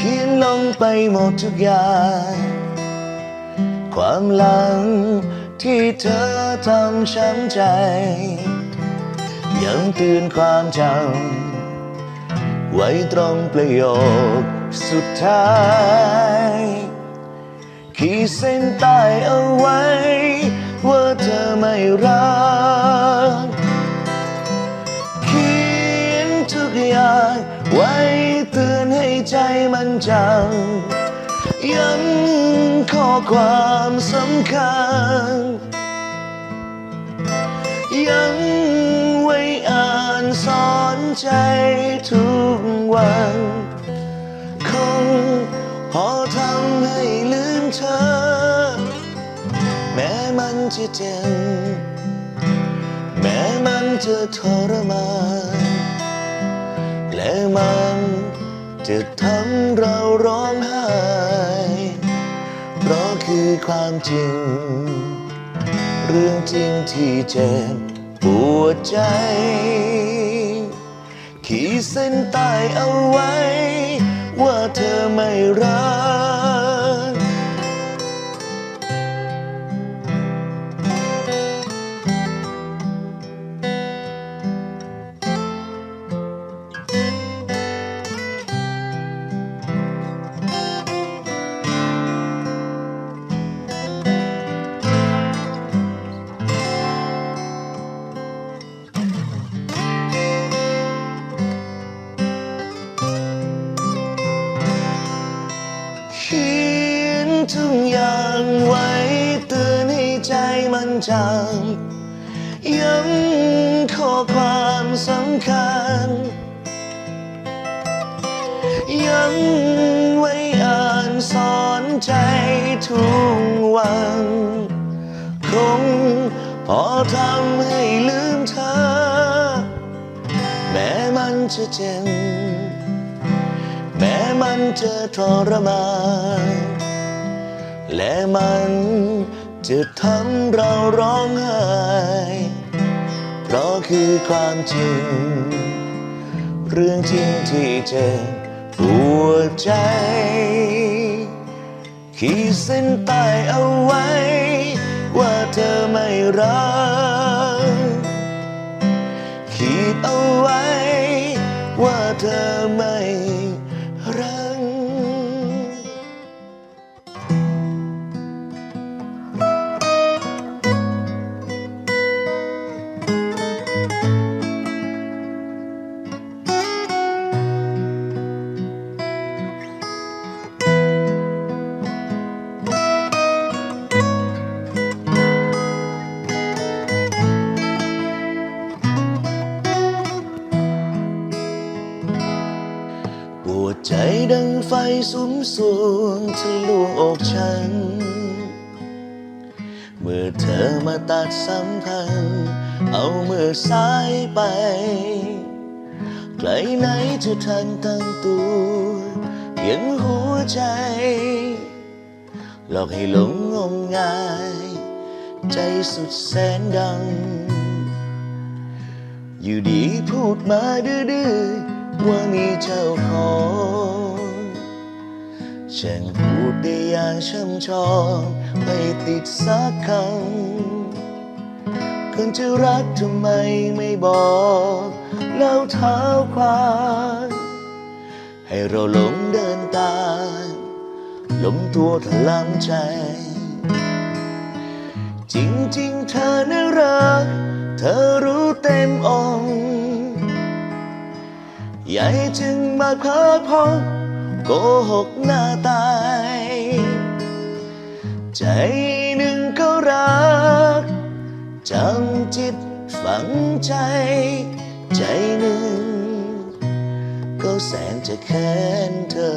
เขียนลงไปหมดทุกอย่าง ความหลังที่เธอทำช้ำใจ ยังเตือนความจำไว้ตรงประโยคสุดท้าย ขีดเส้นใต้เอาไว้ ว่าเธอไม่รัก ใจมันจำย้ำข้อความสำคัญ ยังไว้อ่านสอนใจทุกวันคงพอทำให้ลืมเธอ แม้มันจะเจ็บแม้มันจะทรมานและมัน จะทำเราร้องไห้ เพราะคือความจริง เรื่องจริงที่เจ็บปวดใจ ขีดเส้นตายเอาไว้ ว่าเธอไม่รักำคัญ ยังไว้อ่านสอนใจทุกวัน คงพอทำให้ลืมเธอ แม้มันจะเจ็บแม้มันจะทรมานและมันจะทำเราร้องไห้ คือความจริง เรื่องจริงที่เจ็บปวดใจ ขีดเส้นใต้เอาไว้ ว่าเธอไม่รัก ขีดเอาไว้ ว่าเธอ ดังไฟสุมสวงทะลวงอกฉัน เมื่อเธอมาตัดสัมพันธ์เอาเมื่อสายไป ไกลไหนจะทันตั้งตัวยังหัวใจ หลอกให้หลงงมงาย ใจสุดแสนดัง อยู่ดีพูดมาดื้อๆว่ามีเจ้าของ ฉันพูดได้อย่างช่ำชองไม่ติดสักคำคนจะรักทำไมไม่บอกเล่าเท้าความให้เราหลงเดินตามหลงตัวถลำใจ จริงๆเธอน่ารัก เธอรู้เต็มองใหญ่จึงมาเพ้อพง โกหกหน้าตาย ใจหนึ่งก็รักจำจิตฝังใจ ใจหนึ่งก็แสนจะแค้นเธอ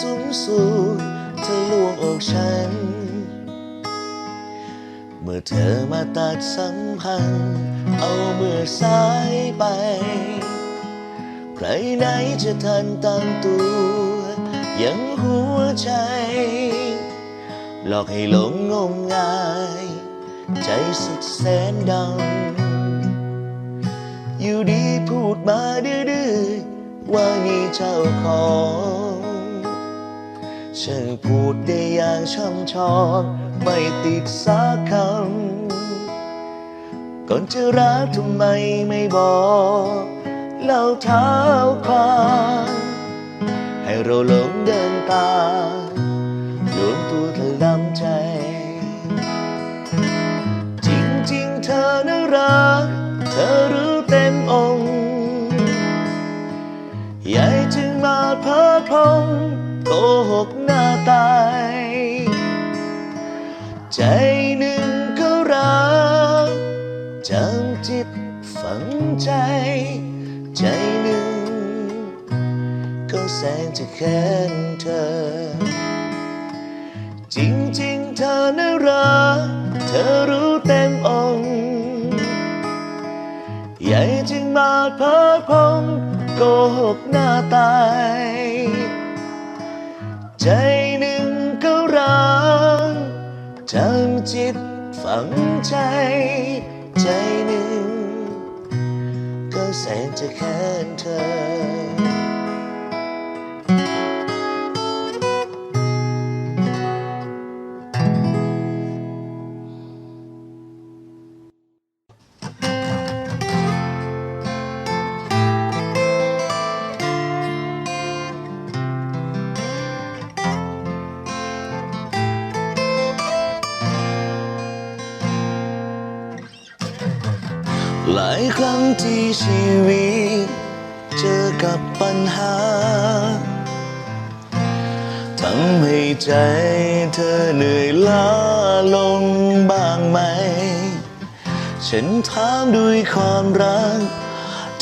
สุมสูดเธอลวงอกฉัน เมื่อเธอมาตัดสัมพันธ์เอาเมื่อสายไป ใครไหนจะทันตั้งตัวยังหัวใจ หลอกให้หลงงมงาย ใจสุดแสนดำอยู่ดีพูดมาดื้อๆว่ามีเจ้าของ ฉันพูดได้อย่างช่ำชองไม่ติดสักคำ ก่อนจะรักทำไมไม่บอกเล่าเท้าความให้เราหลงเดินตามรวมตัวเธอลำใจ จริงๆเธอน่ารัก เธอรู้เต็มองค์ใหญ่จึงมาเพ้อพง โกหกหน้าตาย ใจหนึ่งก็รักจำจิตฝังใจ ใจหนึ่งก็แสนจะแค้นเธอ จริงๆเธอน่ารักเธอรู้เต็มองใหญ่จึงมาเพ้อพงโกหกหน้าตาย ใจหนึ่งก็รักจำจิตฝังใจ ใจหนึ่งก็แสนจะแค้นเธอายครั้งที่ชีวิต เจอกับปัญหาทำให้ใจเธอเหนื่อยล้าลงบ้างไหม ฉันถามด้วยความรัก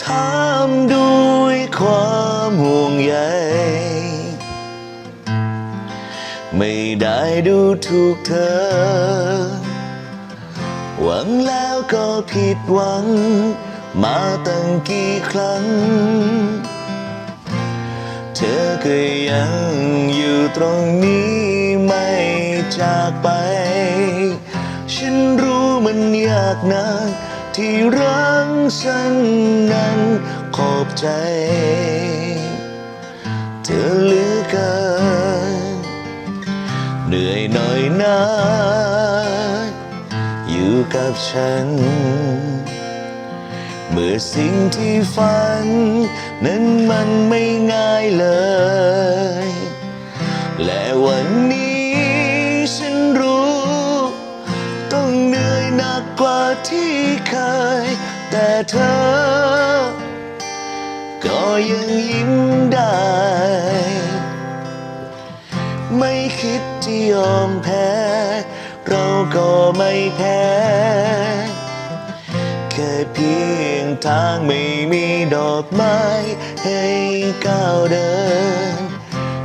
ถามด้วยความห่วงใย ไม่ได้ดูถูกเธอ หวังแล้วก็ผิดหวัง มาตั้งกี่ครั้ง เธอก็ยังอยู่ตรงนี้ไม่จากไป ฉันรู้มันยากนักที่รักฉันนั้นขอบใจ เธอเหลือเกินเหนื่อยหน่อยนะอยู่ กับฉัน เมื่อสิ่งที่ฝัน นั้นมันไม่ง่ายเลย และวันนี้ฉันรู้ ต้องเหนื่อยหนักกว่าที่เคย แต่เธอ ก็ยังยิ้มได้ ไม่คิดที่ยอม ก็ไม่แพ้ แค่เพียงทางไม่มีดอกไม้ให้ก้าวเดิน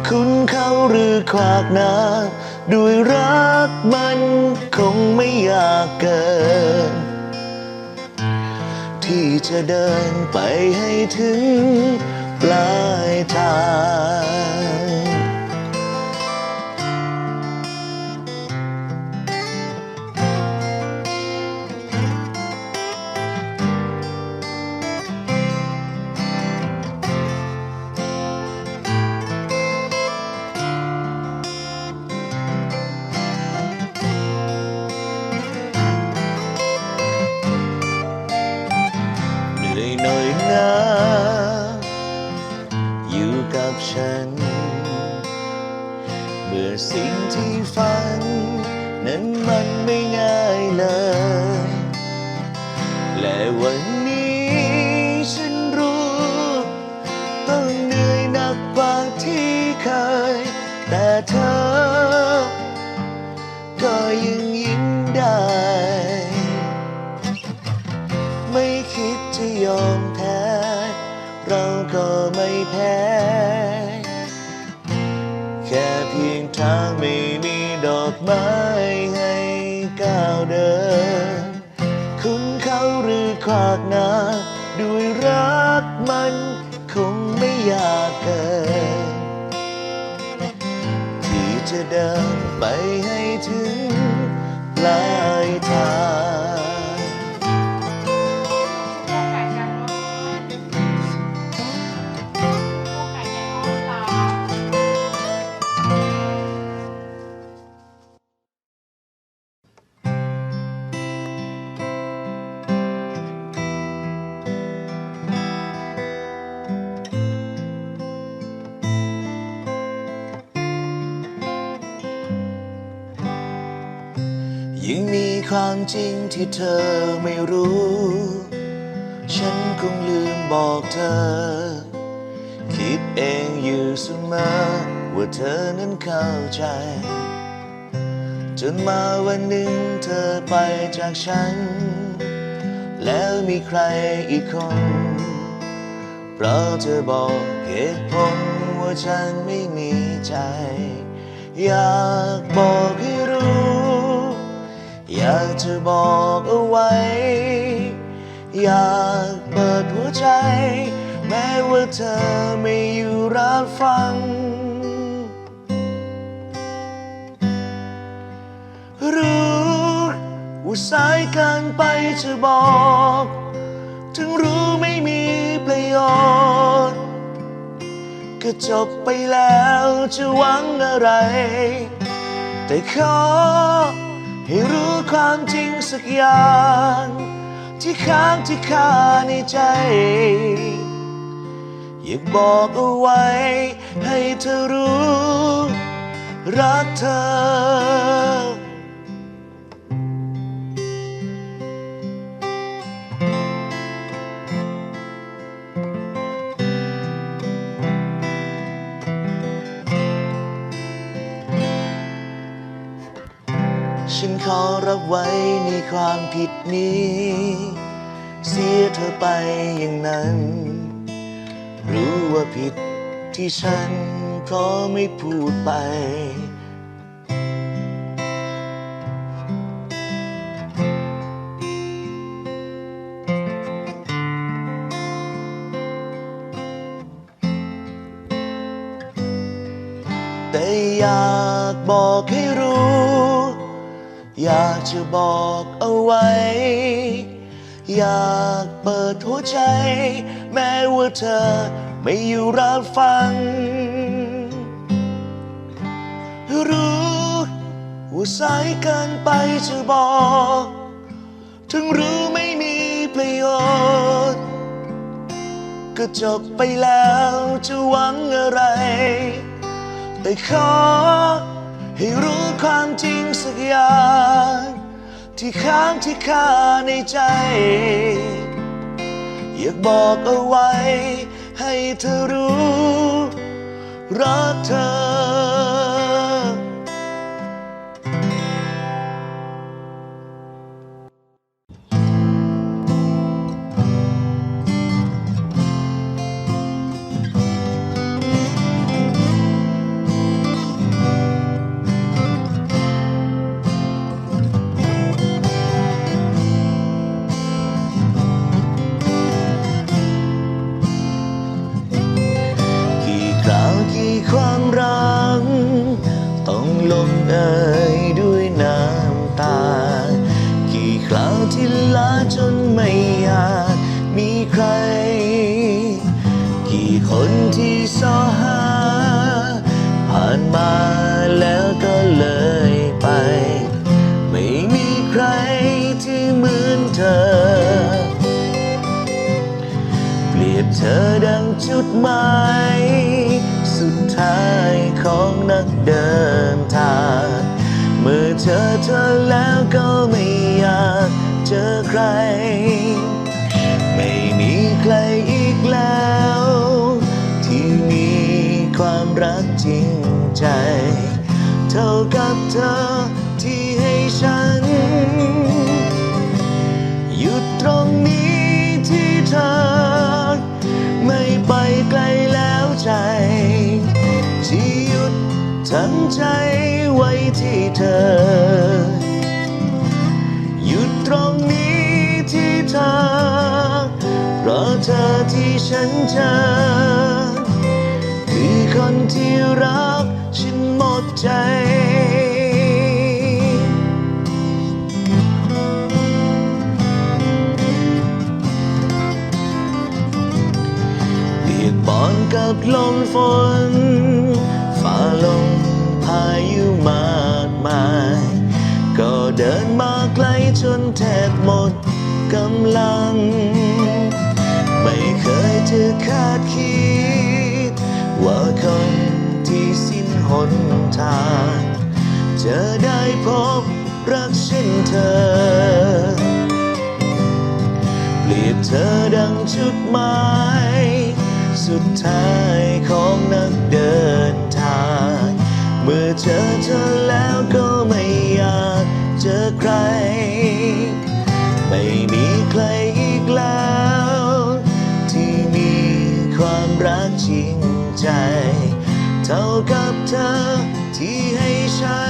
คุณเขาหรือขวากน้ำด้วยรักมันคงไม่อยากเกิน ที่จะเดินไปให้ถึงปลายทาง เคย แต่เธอ จะเดินไปให้ถึงปลายทาง ความจริงที่เธอไม่รู้ ฉันคงลืมบอกเธอ คิดเองอยู่เสมอว่าเธอนั้นเข้าใจ จนมาวันหนึ่งเธอไปจากฉัน แล้วมีใครอีกคน เพราะเธอบอกเหตุผลว่าฉันไม่มีใจ อยากบอกให้ อยากจะบอกเอาไว้ อยากเปิดหัวใจ แม้ว่าเธอไม่อยู่รับฟัง รู้ว่าสายเกินไปจะบอก ถึงรู้ไม่มีประโยชน์ก็จบไปแล้วจะหวังอะไร แต่ขอ ให้รู้ความจริงสักอย่าง ที่ค้างที่คาในใจ อยากบอกเอาไว้ ให้เธอรู้ รักเธอ รับไว้ในความผิดนี้ เสียเธอไปอย่างนั้น รู้ว่าผิดที่ฉันเพราะไม่พูดไป แต่อยากบอกให้รู้ อยากจะบอกเอาไว้ อยากเปิดหัวใจ แม้ว่าเธอไม่อยู่รับฟัง รู้ว่าสายเกินไปจะบอก ถึงรู้ไม่มีประโยชน์ ก็จบไปแล้วจะหวังอะไร แต่ขอ ให้รู้ความจริงสักอย่างที่ค้างที่คาในใจ อยากบอกเอาไว้ ให้เธอรู้ รักเธอ ลาจนไม่อยากมีใคร กี่คนที่สอหา ผ่านมาแล้วก็เลยไป ไม่มีใครที่เหมือนเธอ เปรียบเธอดังจุดหมายสุดท้ายของนักเดินทาง เมื่อเจอเธอแล้วก็ไม่ ร ไม่มีใครอีกแล้ว ที่มีความรักจริงใจ เท่ากับเธอที่ให้ฉัน หยุดตรงนี้ที่เธอ ไม่ไปไกลแล้วใจที่หยุดทั้งใจไว้ที่เธอ เธอที่ฉันเจอ คือคนที่รักฉันหมดใจเปียกปอนกับลมฝนฝ่าลมพายุมากมาย ก็เดินมาไกลจนแทบหมดกำลัง ทาง จะได้พบรักเช่นเธอ เปรียบเธอดังจุดหมาย สุดท้ายของนักเดินทาง เมื่อเจอเธอแล้วก็ไม่อยากเจอใคร ไม่มีใครอีกแล้ว ที่มีความรักจริงใจ เท่ากับเธอ ที่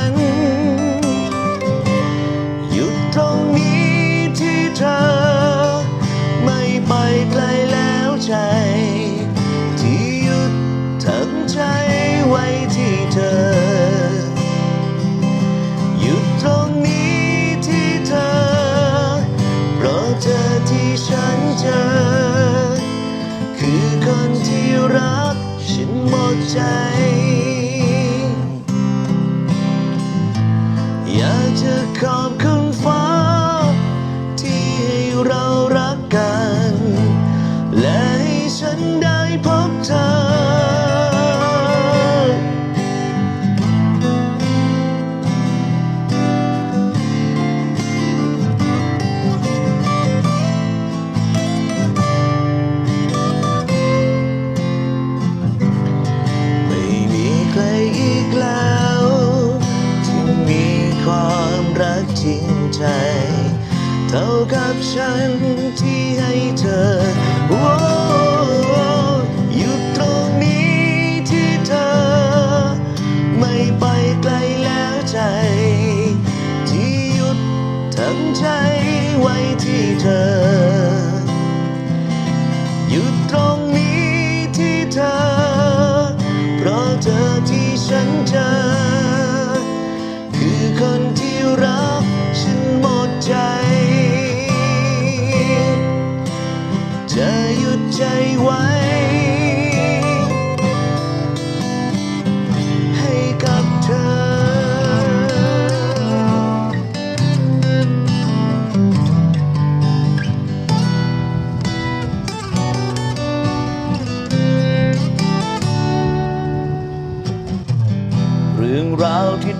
ที่ฉันเจอ คือคนที่รัก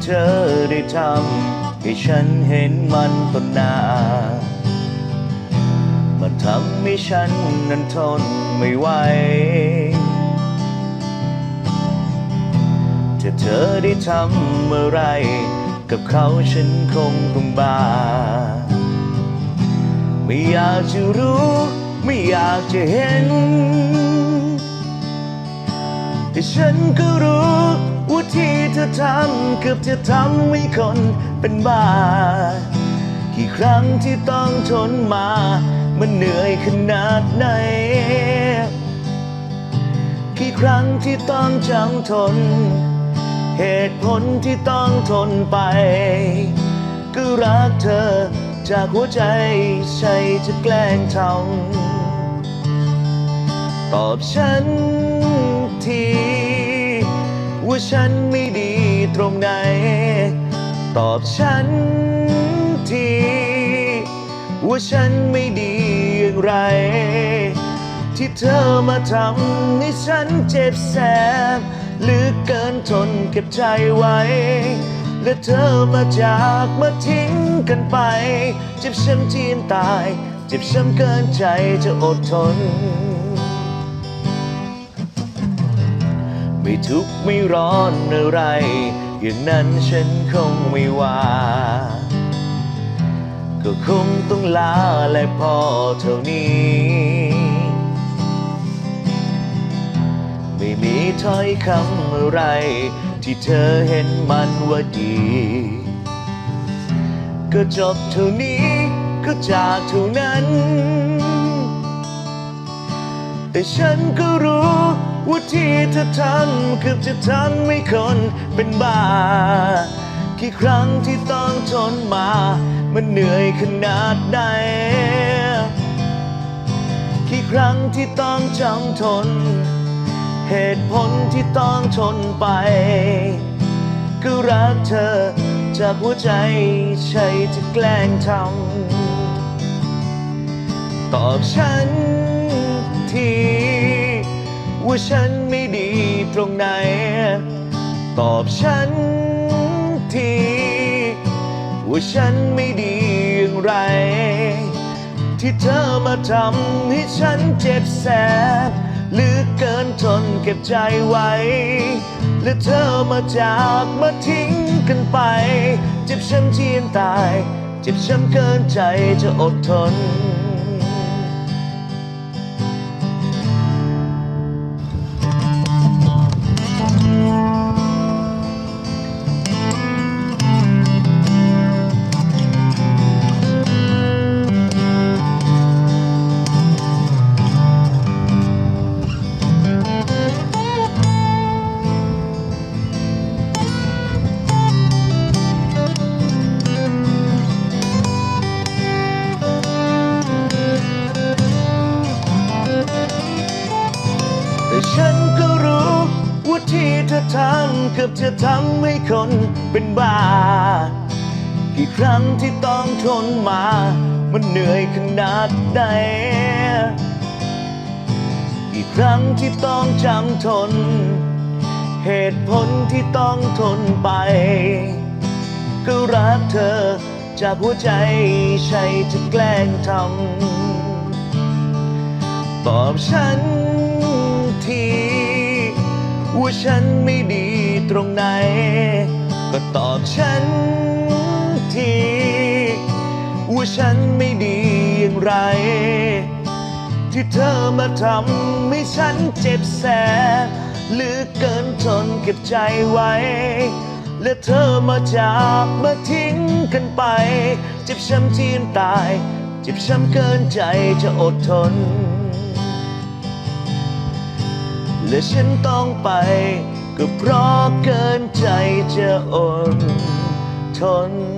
ธอได้ทำให้ฉันเห็นมันต้นหน้า มันทำให้ฉันนั้นทนไม่ไหวถ้าเธอได้ทำเมื่อไร กับเขาฉันคงต้องบาไม่อยากจะรู้ ไม่อยากจะเห็น แต่ฉันก็รู้ ว่าที่เธอทำเกือบจะทำให้คนเป็นบ้า กี่ครั้งที่ต้องทนมา มันเหนื่อยขนาดไหน กี่ครั้งที่ต้องจำทน เหตุผลที่ต้องทนไป ก็รักเธอจากหัวใจใช่จะแกล้งทำตอบฉัน ว่าฉันไม่ดีตรงไหน ตอบฉันที ว่าฉันไม่ดีอย่างไร ที่เธอมาทำให้ฉันเจ็บแสบหลือเกินทนเก็บใจไว้ และเธอมาจากมาทิ้งกันไป เจ็บช้ำที่ตาย เจ็บช้ำเกินใจจะอดทน ไม่ทุกข์ไม่ร้อนอะไร อย่างนั้นฉันคงไม่ว่า ก็คงต้องลาและพอเท่านี้ ไม่มีถ้อยคำอะไร ที่เธอเห็นมันว่าดี ก็จบเท่านี้ก็จากเท่านั้น แต่ฉันก็รู้ ว่าที่เธอทำเกือบจะทำให้คนเป็นบ้า กี่ครั้งที่ต้องทนมา มันเหนื่อยขนาดไหนกี่ครั้งที่ต้องจำทน เหตุผลที่ต้องทนไป ก็รักเธอจากหัวใจใช่จะแกล้งทำตอบฉันที ฉันไม่ดีตรงไหน ตอบฉันทีว่าฉันไม่ดีอย่างไร ที่เธอมาทำให้ฉันเจ็บแสบหลือเกินทนเก็บใจไว้ และเธอมาจากมาทิ้งกันไป เจ็บช้ำที่ยังตาย เจ็บช้ำเกินใจจะอดทน ทำให้คนเป็นบ้า กี่ครั้งที่ต้องทนมา มันเหนื่อยขนาดไหนกี่ครั้งที่ต้องจำทน เหตุผลที่ต้องทนไป ก็รักเธอจากหัวใจใช่จะแกล้งทำตอบฉันทีว่าฉันไม่ดี ตรงไหน ก็ตอบฉันทีว่าฉันไม่ดีอย่างไร ที่เธอมาทำให้ฉันเจ็บแสบหลือเกินทนเก็บใจไว้ และเธอมาจากมาทิ้งกันไป เจ็บช้ำที่ยังตาย เจ็บช้ำเกินใจจะอดทน และฉันต้องไป ก็เพราะเกินใจจะอดทน